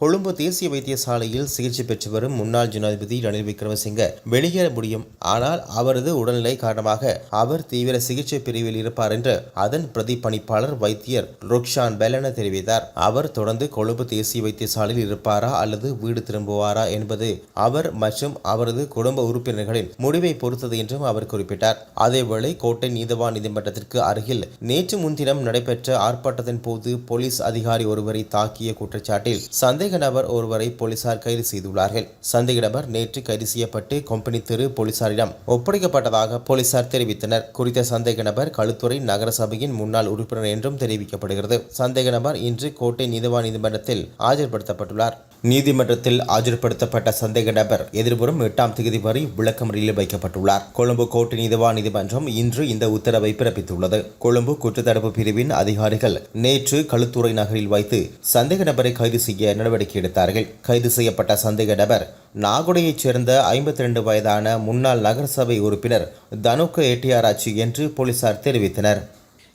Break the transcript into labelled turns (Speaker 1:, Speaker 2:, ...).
Speaker 1: கொழும்பு தேசிய வைத்தியசாலையில் சிகிச்சை பெற்று வரும் முன்னாள் ஜனாதிபதி ரணில் விக்ரமசிங்க வெளியேற முடியும். ஆனால் அவரது உடல்நிலை காரணமாக அவர் தீவிர சிகிச்சை பிரிவில் இருப்பார் என்று அதன் பிரதிபணிப்பாளர் வைத்தியர் ருக்ஷான் பெலன தெரிவித்தார். அவர் தொடர்ந்து கொழும்பு தேசிய வைத்தியசாலையில் இருப்பாரா அல்லது வீடு திரும்புவாரா என்பது அவர் மற்றும் அவரது குடும்ப உறுப்பினர்களின் முடிவை பொறுத்தது என்றும் அவர் குறிப்பிட்டார். அதேவேளை கோட்டை நீதவான் நீதிமன்றத்திற்கு அருகில் நேற்று முன்தினம் நடைபெற்ற ஆர்ப்பாட்டத்தின் போது போலீஸ் அதிகாரி ஒருவரை தாக்கிய குற்றச்சாட்டில் சந்தேக நபர் ஒருவரை போலீசார் கைது செய்துள்ளார்கள். சந்தேக நபர் நேற்று கைது செய்யப்பட்டு கொம்பனி தெரு போலீசாரிடம் ஒப்படைக்கப்பட்டதாக போலீசார் தெரிவித்தனர். குறித்த சந்தேக நபர் களுத்துறை நகரசபையின் முன்னாள் உறுப்பினர் என்றும் தெரிவிக்கப்படுகிறது. சந்தேக நபர் இன்று கோட்டை நீதவா நீதிமன்றத்தில் ஆஜர்படுத்தப்பட்டுள்ளார். நீதிமன்றத்தில் ஆஜர்படுத்தப்பட்ட சந்தேக நபர் எதிர்வரும் எட்டாம் தேதி வரை விளக்கமறியலில் வைக்கப்பட்டுள்ளார். கொழும்பு கோட்டை நீதிவான் நீதிமன்றம் இன்று இந்த உத்தரவை பிறப்பித்துள்ளது. கொழும்பு குற்றத்தடுப்பு பிரிவின் அதிகாரிகள் நேற்று களுத்துறை நகரில் வைத்து சந்தேக நபரை கைது செய்ய நடவடிக்கை எடுத்தார்கள். கைது செய்யப்பட்ட சந்தேக நபர் நாகுடையைச் சேர்ந்த ஐம்பத்தி ரெண்டு வயதான முன்னாள் நகரசபை உறுப்பினர் தனுக்க எட்டியாராச்சி என்று போலீசார் தெரிவித்தனர்.